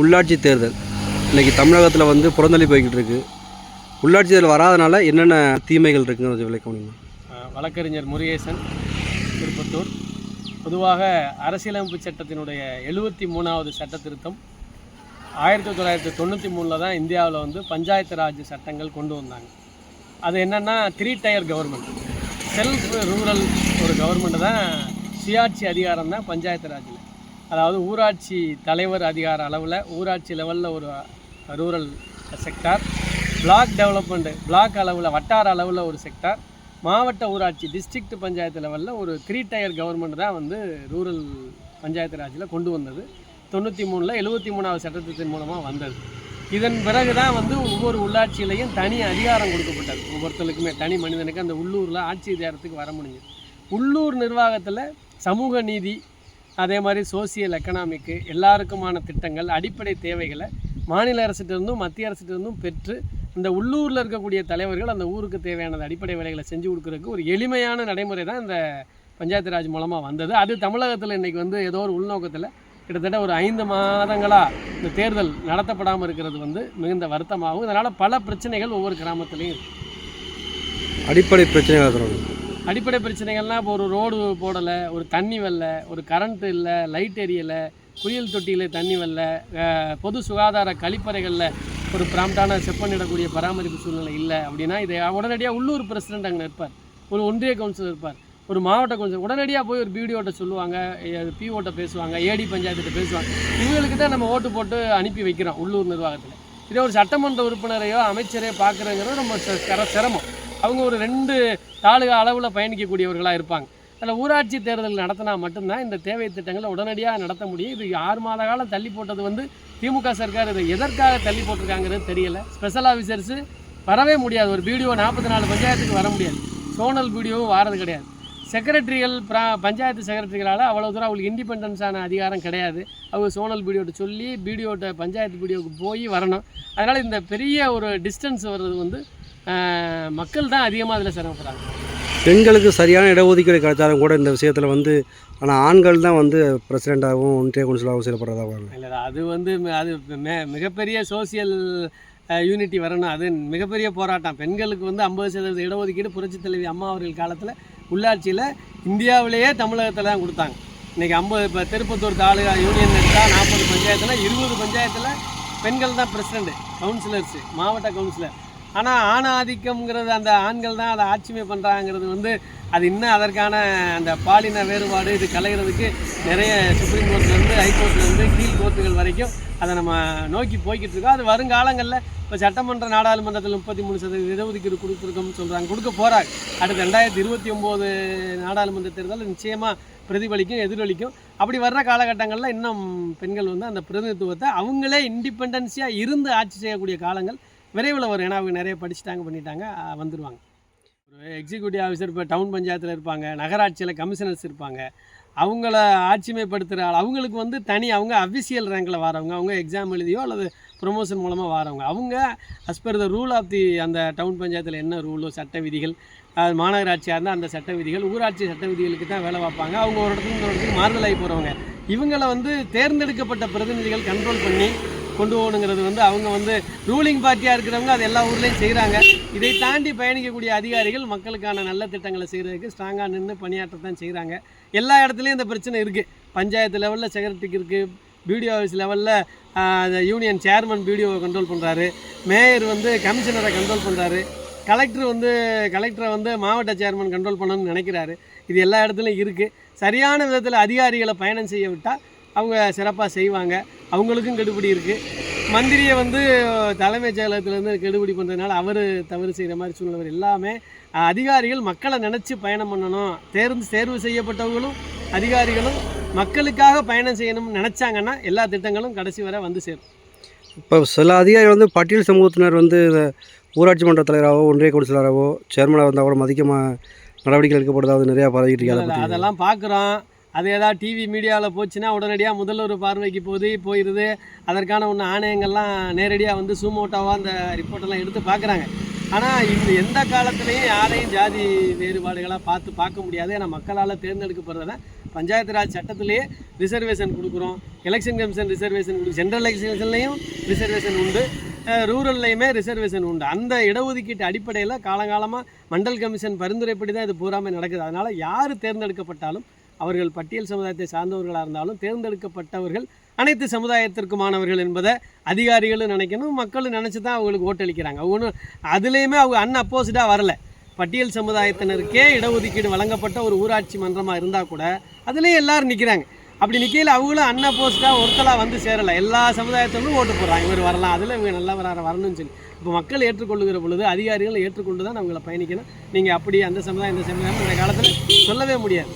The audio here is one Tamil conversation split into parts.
உள்ளாட்சி தேர்தல். இன்றைக்கி தமிழகத்தில் வந்து புறந்தள்ளி போய்கிட்டு இருக்குது உள்ளாட்சி தேர்தல் வராதனால என்னென்ன தீமைகள் இருக்குன்னு கொஞ்சம் விளக்க முடியுமா? வழக்கறிஞர் முருகேசன் திருப்பத்தூர். பொதுவாக அரசியலமைப்பு சட்டத்தினுடைய எழுபத்தி மூணாவது சட்ட திருத்தம் ஆயிரத்தி தொள்ளாயிரத்தி தொண்ணூற்றி மூணில் தான் இந்தியாவில் வந்து பஞ்சாயத்து ராஜ் சட்டங்கள் கொண்டு வந்தாங்க. அது என்னென்னா three tier government self rural ஒரு கவர்மெண்ட்டு தான் சுயாட்சி அதிகாரம் தான் பஞ்சாயத்து ராஜில் அதாவது ஊராட்சி தலைவர் அதிகார அளவில் ஊராட்சி லெவலில் ஒரு rural sector block development block அளவில் வட்டார அளவில் ஒரு செக்டார் மாவட்ட ஊராட்சி டிஸ்ட்ரிக்ட் பஞ்சாயத்து லெவலில் ஒரு த்ரீ டயர் கவர்மெண்ட் தான் வந்து ரூரல் பஞ்சாயத்து ராஜில் கொண்டு வந்தது. தொண்ணூற்றி மூணில் எழுபத்தி மூணாவது சட்டத்தின் மூலமாக வந்தது. இதன் பிறகு தான் வந்து ஒவ்வொரு உள்ளாட்சியிலையும் தனி அதிகாரம் கொடுக்கப்பட்டது. ஒவ்வொருத்தருக்குமே தனி மனிதனுக்கு அந்த உள்ளூரில் ஆட்சி அதிகாரத்துக்கு வர முடிஞ்சது. உள்ளூர் நிர்வாகத்தில் சமூக நீதி அதே மாதிரி சோசியல் எக்கனாமிக்கு எல்லாருக்குமான திட்டங்கள் அடிப்படை தேவைகளை மாநில அரசிட்டிருந்தும் மத்திய அரசிட்டிருந்தும் பெற்று இந்த உள்ளூரில் இருக்கக்கூடிய தலைவர்கள் அந்த ஊருக்கு தேவையான அடிப்படை வேலைகளை செஞ்சு கொடுக்குறதுக்கு ஒரு எளிமையான நடைமுறை தான் இந்த பஞ்சாயத்து ராஜ் மூலமாக வந்தது. அது தமிழகத்தில் இன்றைக்கி வந்து ஏதோ ஒரு உள்நோக்கத்தில் கிட்டத்தட்ட ஒரு ஐந்து மாதங்களாக இந்த தேர்தல் நடத்தப்படாமல் இருக்கிறது வந்து மிகுந்த வருத்தமாகும் இதனால் பல பிரச்சனைகள் ஒவ்வொரு கிராமத்துலேயும் இருக்குது அடிப்படை பிரச்சனைகள் அடிப்படை பிரச்சனைகள்லாம் இப்போ ஒரு ரோடு போடலை ஒரு தண்ணி வரல ஒரு கரண்ட் இல்லை லைட் எரியலை குளியல் தொட்டியில் தண்ணி வரல பொது சுகாதார கழிப்பறைகளில் ஒரு பிராம்டான செப்பனிடக்கூடிய பராமரிப்பு சூழ்நிலை இல்லை அப்படின்னா இதை உடனடியாக உள்ளூர் பிரசிடென்ட் அங்கே இருப்பார் ஒரு ஒன்றிய கவுன்சிலர் இருப்பார் ஒரு மாவட்ட கவுன்சிலர் உடனடியாக போய் ஒரு பிடிஓட்ட சொல்லுவாங்க பிஓட்ட பேசுவாங்க ஏடி பஞ்சாயத்துகிட்ட பேசுவாங்க. இவங்களுக்கு தான் நம்ம ஓட்டு போட்டு அனுப்பி வைக்கிறோம் உள்ளூர் நிர்வாகத்தில். இதே ஒரு சட்டமன்ற உறுப்பினரையோ அமைச்சரையோ பார்க்குறங்கிறது ரொம்ப ச- சிரமம். அவங்க ஒரு ரெண்டு தாலுகா அளவில் பயணிக்கக்கூடியவர்களாக இருப்பாங்க. அதில் ஊராட்சி தேர்தல் நடத்தினா மட்டும்தான் இந்த தேவை திட்டங்களை உடனடியாக நடத்த முடியும். இது ஆறு மாத காலம் தள்ளி போட்டது வந்து திமுக சர்க்கார் இதை எதற்காக தள்ளி போட்டிருக்காங்கிறது தெரியல. ஸ்பெஷல் ஆஃபீஸர்ஸு வரவே முடியாது. ஒரு பிடிஓ நாற்பத்தி நாலு பஞ்சாயத்துக்கு வர முடியாது. சோனல் பிடிஓவும் வாரது கிடையாது. செக்ரட்டரிகள் பிரா பஞ்சாயத்து செக்ரட்டரிகளால் அவ்வளோ தூரம் அவங்களுக்கு இண்டிபெண்டன்ஸான அதிகாரம் கிடையாது. அவங்க சோனல் பிடிஓட்ட சொல்லி பிடிஓட்ட பஞ்சாயத்து பிடிஓக்கு போய் வரணும். அதனால் இந்த பெரிய ஒரு டிஸ்டன்ஸ் வர்றது வந்து மக்கள் தான் அதிகமாக அதில் சிரமப்படுறாங்க. பெண்களுக்கு சரியான இடஒதுக்கீடு கிடைச்சாலும் கூட இந்த விஷயத்தில் வந்து ஆனால் ஆண்கள் தான் வந்து பிரசிடெண்ட்டாகவும் ஒன்றிய கவுன்சிலாகவும் செயல்படுறதாகவும் இல்லை அது வந்து அது மிகப்பெரிய சோசியல் யூனிட்டி வரணும். அது மிகப்பெரிய போராட்டம். பெண்களுக்கு வந்து ஐம்பது சதவீத இடஒதுக்கீடு புரட்சித் தலைவி அம்மா அவர்கள் காலத்தில் உள்ளாட்சியில் இந்தியாவிலேயே தமிழகத்தில் தான் கொடுத்தாங்க. இன்றைக்கி ஐம்பது இப்போ திருப்பத்தூர் தாலுகா யூனியன் எடுத்தால் நாற்பது பஞ்சாயத்தில் இருபது பஞ்சாயத்தில் பெண்கள் தான் பிரசிடெண்ட் கவுன்சிலர்ஸு மாவட்ட கவுன்சிலர் ஆனால் ஆண ஆதிக்கம்ங்கிறது அந்த ஆண்கள் தான் அதை ஆட்சிமை பண்ணுறாங்கிறது வந்து அது இன்னும் அதற்கான அந்த பாலின வேறுபாடு இது கலைகிறதுக்கு நிறைய சுப்ரீம் கோர்ட்லேருந்து ஹைகோர்ட்லேருந்து கீழ் கோர்ட்டுகள் வரைக்கும் அதை நம்ம நோக்கி போய்கிட்டு இருக்கோம். அது வருங்காலங்களில் இப்போ சட்டமன்ற நாடாளுமன்றத்தில் முப்பத்தி மூணு சதவீத இடஒதுக்கீடு கொடுத்துருக்கோம்னு சொல்கிறாங்க கொடுக்க போகிறாங்க அடுத்து ரெண்டாயிரத்தி இருபத்தி ஒம்போது நாடாளுமன்ற தேர்தல் நிச்சயமாக பிரதிபலிக்கும் எதிரொலிக்கும். அப்படி வர்ற காலகட்டங்களில் இன்னும் பெண்கள் வந்து அந்த பிரதிநிதித்துவத்தை அவங்களே இண்டிபெண்டன்ஸியாக இருந்து ஆட்சி செய்யக்கூடிய காலங்கள் விரைவில் வரும். ஏன்னா அவங்க நிறைய படிச்சுட்டாங்க பண்ணிட்டாங்க வந்துடுவாங்க ஒரு எக்ஸிக்யூட்டிவ் ஆஃபீஸர் இப்போ டவுன் பஞ்சாயத்தில் இருப்பாங்க நகராட்சியில் கமிஷனர்ஸ் இருப்பாங்க. அவங்கள ஆட்சிமைப்படுத்துகிற ஆள் அவங்களுக்கு வந்து தனி அவங்க அஃபிஷியல் ரேங்கில் வரவங்க அவங்க எக்ஸாம் எழுதியோ அல்லது ப்ரொமோஷன் மூலமாக வரவங்க. அவங்க as per the rule of the அந்த டவுன் பஞ்சாயத்தில் என்ன ரூலோ சட்ட விதிகள் அது மாநகராட்சியாக இருந்தால் அந்த சட்ட விதிகள் ஊராட்சி சட்ட விதிகளுக்கு தான் வேலை பார்ப்பாங்க. அவங்க ஒரு இடத்துல ஒரு இடத்துக்கு மாறுதலாகி போகிறவங்க இவங்களை வந்து தேர்ந்தெடுக்கப்பட்ட பிரதிநிதிகள் கண்ட்ரோல் பண்ணி கொண்டு போகணுங்கிறது வந்து அவங்க வந்து ரூலிங் பார்ட்டியாக இருக்கிறவங்க அது எல்லா ஊர்லேயும் செய்கிறாங்க இதை தாண்டி பயணிக்கக்கூடிய அதிகாரிகள் மக்களுக்கான நல்ல திட்டங்களை செய்கிறதுக்கு ஸ்ட்ராங்காக நின்று பணியாற்றத்தான் செய்கிறாங்க எல்லா இடத்துலையும் இந்த பிரச்சனை இருக்குது பஞ்சாயத்து லெவலில் செக்ரட்டரிக்கு இருக்குது பிடிஓ ஆஃபீஸ் லெவலில் யூனியன் சேர்மன் பிடிஓவை கண்ட்ரோல் பண்ணுறாரு மேயர் வந்து கமிஷனரை கண்ட்ரோல் பண்ணுறாரு கலெக்டர் வந்து கலெக்டரை வந்து மாவட்ட சேர்மன் கண்ட்ரோல் பண்ணணும்னு நினைக்கிறாரு. இது எல்லா இடத்துலையும் இருக்குது சரியான விதத்தில் அதிகாரிகளை பயணம் செய்ய விட்டால் அவங்க சிறப்பாக செய்வாங்க. அவங்களுக்கும் கெடுபிடி இருக்குது மந்திரியை வந்து தலைமைச் செயலகத்திலேருந்து கெடுபிடி பண்ணுறதுனால அவர் தவறு செய்கிற மாதிரி சூழ்நிலை எல்லாமே அதிகாரிகள் மக்களை நினச்சி பயணம் பண்ணணும். தேர்ந்து தேர்வு செய்யப்பட்டவங்களும் அதிகாரிகளும் மக்களுக்காக பயணம் செய்யணும்னு நினச்சாங்கன்னா எல்லா திட்டங்களும் கடைசி வரை வந்து சேரும். இப்போ சில அதிகாரிகள் வந்து பட்டியல் சமூகத்தினர் வந்து இந்த ஊராட்சி மன்ற தலைவராகவோ ஒன்றிய கவுன்சிலராகவோ சேர்மனாக இருந்தால் கூட மதிக்கமாக நடவடிக்கை எடுக்கப்படுதாவது நிறையா பரவிட்டு இருக்கு. அதை இல்ல, பற்றி அதெல்லாம் பார்க்குறோம் அது ஏதாவது டிவி மீடியாவில் போச்சுன்னா உடனடியாக முதல்வர் பார்வைக்கு போகுது போயிடுது அதற்கான ஒன்று ஆணையங்கள்லாம் நேரடியாக வந்து சூமோட்டோவாக அந்த ரிப்போர்ட்டெல்லாம் எடுத்து பார்க்குறாங்க ஆனால் இந்த எந்த காலத்துலேயும் யாரையும் ஜாதி வேறுபாடுகளாக பார்த்து பார்க்க முடியாது. ஏன்னா மக்களால் தேர்ந்தெடுக்கப்படுறத பஞ்சாயத்து ராஜ் சட்டத்திலேயே ரிசர்வேஷன் கொடுக்குறோம். எலெக்ஷன் கமிஷன் ரிசர்வேஷன் கொடுக்கும் சென்ட்ரல் எலெக்ஷன்லையும் ரிசர்வேஷன் உண்டு. ரூரல்லையுமே ரிசர்வேஷன் உண்டு. அந்த இடஒதுக்கீட்டு அடிப்படையில் காலங்காலமாக மண்டல் கமிஷன் பரிந்துரைப்படி தான் இது பூராமே நடக்குது. அதனால் யார் தேர்ந்தெடுக்கப்பட்டாலும் அவர்கள் பட்டியல் சமுதாயத்தை சார்ந்தவர்களாக இருந்தாலும் தேர்ந்தெடுக்கப்பட்டவர்கள் அனைத்து சமுதாயத்திற்குமானவர்கள் என்பதை அதிகாரிகளும் நினைக்கணும் மக்களும் நினச்சி தான் அவங்களுக்கு ஓட்டளிக்கிறாங்க. அவங்க அதுலேயுமே அவங்க அன் அப்போசிட்டாக வரல. பட்டியல் சமுதாயத்தினருக்கே இடஒதுக்கீடு வழங்கப்பட்ட ஒரு ஊராட்சி மன்றமாக இருந்தால் கூட அதுலேயும் எல்லாரும் நிற்கிறாங்க அப்படி நிற்கையில் அவங்களும் அன்அப்போஸ்டாக ஒருத்தலாக வந்து சேரலை. எல்லா சமுதாயத்திலும் ஓட்டு போடுறாங்க. இவர் வரலாம் அதில் இவங்க நல்லா வர வரணும்னு சொல்லி. இப்போ மக்கள் ஏற்றுக்கொள்ளுகிற பொழுது அதிகாரிகள் ஏற்றுக்கொண்டு தான் அவங்கள பயணிக்கணும். நீங்கள் அப்படி அந்த சமுதாயம் இந்த சமுதாயம் இந்த காலத்தில் சொல்லவே முடியாது.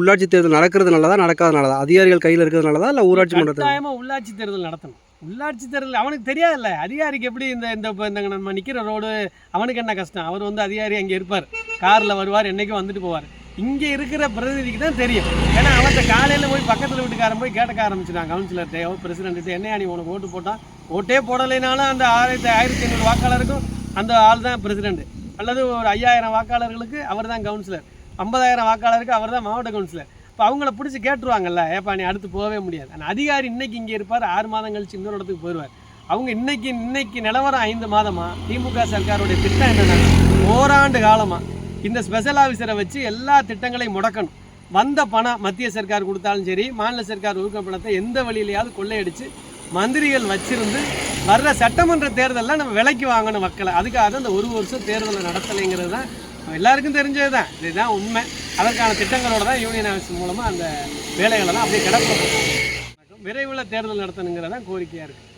உள்ளாட்சி தேர்தல் நடக்கிறது நல்லதா நடக்காத நல்லதா அதிகாரிகள் கையில் இருக்கிறது நல்லதா இல்லை ஊராட்சி மன்றத்தில்? கட்டாயமாக உள்ளாட்சி தேர்தல் நடத்தணும். உள்ளாட்சி தேர்தல் அவனுக்கு தெரியாதுல்ல. அதிகாரிக்கு எப்படி இந்த இந்த இந்த நம்ம நிற்கிற ரோடு அவனுக்கு என்ன கஷ்டம்? அவர் வந்து அதிகாரி அங்கே இருப்பார். காரில் வருவார் என்றைக்கும் வந்துட்டு போவார். இங்கே இருக்கிற பிரதிநிதிக்கு தான் தெரியும். ஏன்னா அவன் காலையில் போய் பக்கத்தில் வீட்டுக்காரன் போய் கேட்க ஆரம்பிச்சிட்டான். கவுன்சிலர்கிட்டயோ பிரசிடென்ட்டு என்ன நீ உனக்கு ஓட்டு போட்டான்? ஓட்டே போடலைனாலும் அந்த ஆயிரத்தி ஆயிரத்தி ஐநூறு வாக்காளருக்கும் அந்த ஆள் தான் பிரசிடென்ட் அல்லது ஒரு ஐயாயிரம் வாக்காளர்களுக்கு அவர் தான் கவுன்சிலர். ஐம்பதாயிரம் வாக்காளருக்கு அவர் தான் மாவட்ட கவுன்சிலர். இப்போ அவங்கள பிடிச்சி கேட்டுருவாங்கல்ல ஏப்பா நீ அடுத்து போகவே முடியாது. ஆனால் அதிகாரி இன்னைக்கு இங்கே இருப்பார் ஆறு மாதம் கழிச்சு இன்னொரு இடத்துக்கு போயிடுவார் அவங்க இன்னைக்கு இன்னைக்கு நிலவரம் ஐந்து மாதமா? திமுக சர்க்காருடைய திட்டம் என்னென்னா ஓராண்டு காலமாக இந்த ஸ்பெஷல் ஆஃபீஸரை வச்சு எல்லா திட்டங்களையும் முடக்கணும். வந்த பணம் மத்திய சர்க்கார் கொடுத்தாலும் சரி மாநில சர்க்கார் ஒதுக்க பணத்தை எந்த வழியிலையாவது கொள்ளையடிச்சு மந்திரிகள் வச்சிருந்து வர்ற சட்டமன்ற தேர்தலில் நம்ம விலைக்கு வாங்கணும் மக்களை. அதுக்காக அந்த இந்த ஒரு வருஷம் தேர்தலை நடத்தலைங்கிறது தான் எல்லாருக்கும் தெரிஞ்சது தான் இதுதான் உண்மை. அதற்கான திட்டங்களோட தான் யூனியன் ஆஃபீஸ் மூலமாக அந்த வேலைகளை தான் அப்படியே கிடப்போம் விரைவில் தேர்தல் நடத்தணுங்கிறதான் கோரிக்கையாக இருக்குது